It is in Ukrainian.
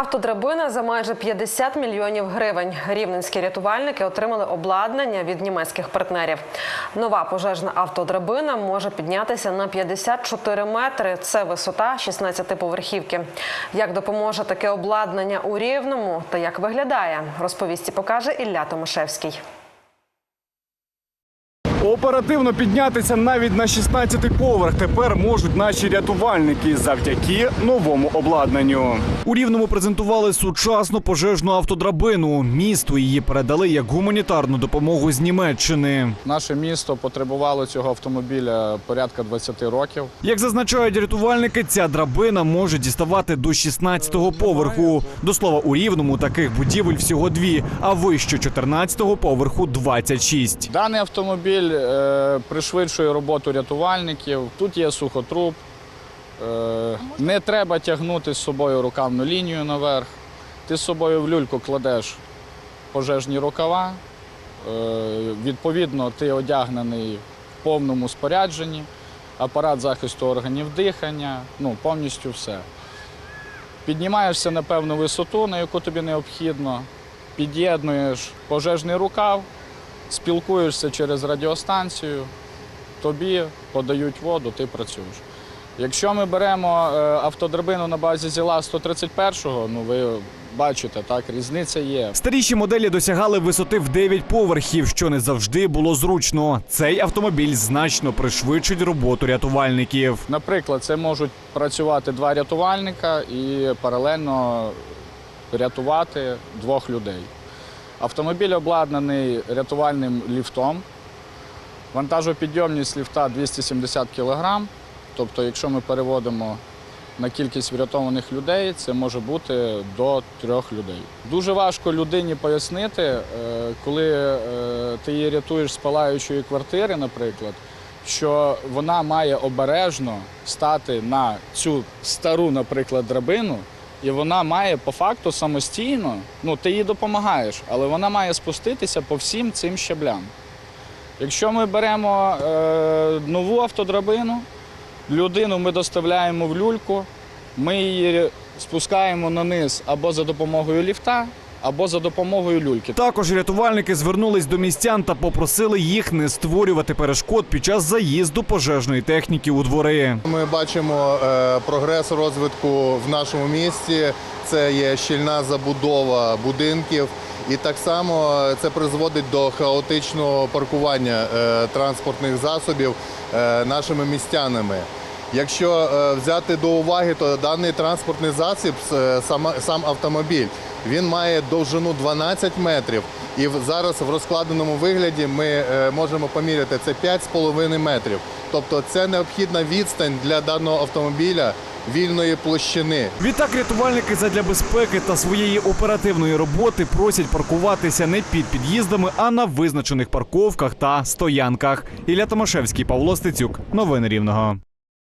Автодрабина за майже 50 мільйонів гривень. Рівненські рятувальники отримали обладнання від німецьких партнерів. Нова пожежна автодрабина може піднятися на 54 метри. Це висота 16-поверхівки. Як допоможе таке обладнання у Рівному та як виглядає, розповість і покаже Ілля Томашевський. Оперативно піднятися навіть на 16-й поверх тепер можуть наші рятувальники завдяки новому обладнанню. У рівному презентували сучасну пожежну автодрабину. Місту її передали як гуманітарну допомогу з Німеччини. Наше місто потребувало цього автомобіля порядка 20 років. Як зазначають рятувальники, ця драбина може діставати до 16-го поверху. До слова, у рівному таких будівель всього дві, а вище 14-го поверху 26. Даний автомобіль е, пришвидшує роботу рятувальників. Тут є сухотруб. Е, не треба тягнути з собою рукавну лінію наверх. Ти з собою в люльку кладеш пожежні рукава. Е, відповідно, ти одягнений в повному спорядженні, апарат захисту органів дихання, ну, повністю все. Піднімаєшся на певну висоту, на яку тобі необхідно, під'єднуєш пожежний рукав, спілкуєшся через радіостанцію, тобі подають воду, ти працюєш. Якщо ми беремо е, автодрабину на базі ЗІЛа 131-го, ну ви бачите, так, різниця є. Старіші моделі досягали висоти в 9 поверхів, що не завжди було зручно. Цей автомобіль значно пришвидшить роботу рятувальників. Наприклад, це можуть працювати два рятувальника і паралельно рятувати двох людей. Автомобіль обладнаний рятувальним ліфтом. Вантажопідйомність ліфта 270 кг. Тобто, якщо ми переводимо на кількість врятованих людей, це може бути до трьох людей. Дуже важко людині пояснити, е, коли е, ти її рятуєш з палаючої квартири, наприклад, що вона має обережно стати на цю стару, наприклад, драбину, і вона має по факту самостійно, ну ти їй допомагаєш, але вона має спуститися по всім цим щаблям. Якщо ми беремо е, нову автодрабину, людину ми доставляємо в люльку, ми її спускаємо на низ або за допомогою ліфта, або за допомогою люльки. Також рятувальники звернулись до містян та попросили їх не створювати перешкод під час заїзду пожежної техніки у двори. Ми бачимо е, прогрес розвитку в нашому місті. Це є щільна забудова будинків, і так само це призводить до хаотичного паркування е, транспортних засобів е, нашими містянами. Якщо е, взяти до уваги, то даний транспортний засіб, е, сам автомобіль, він має довжину 12 метрів. І зараз в розкладеному вигляді ми е, можемо поміряти це 5,5 метрів. Тобто це необхідна відстань для даного автомобіля вільної площини. Відтак рятувальники задля безпеки та своєї оперативної роботи просять паркуватися не під під'їздами, а на визначених парковках та стоянках. Ілля Томашевський, Павло Стецюк. Новини Рівного.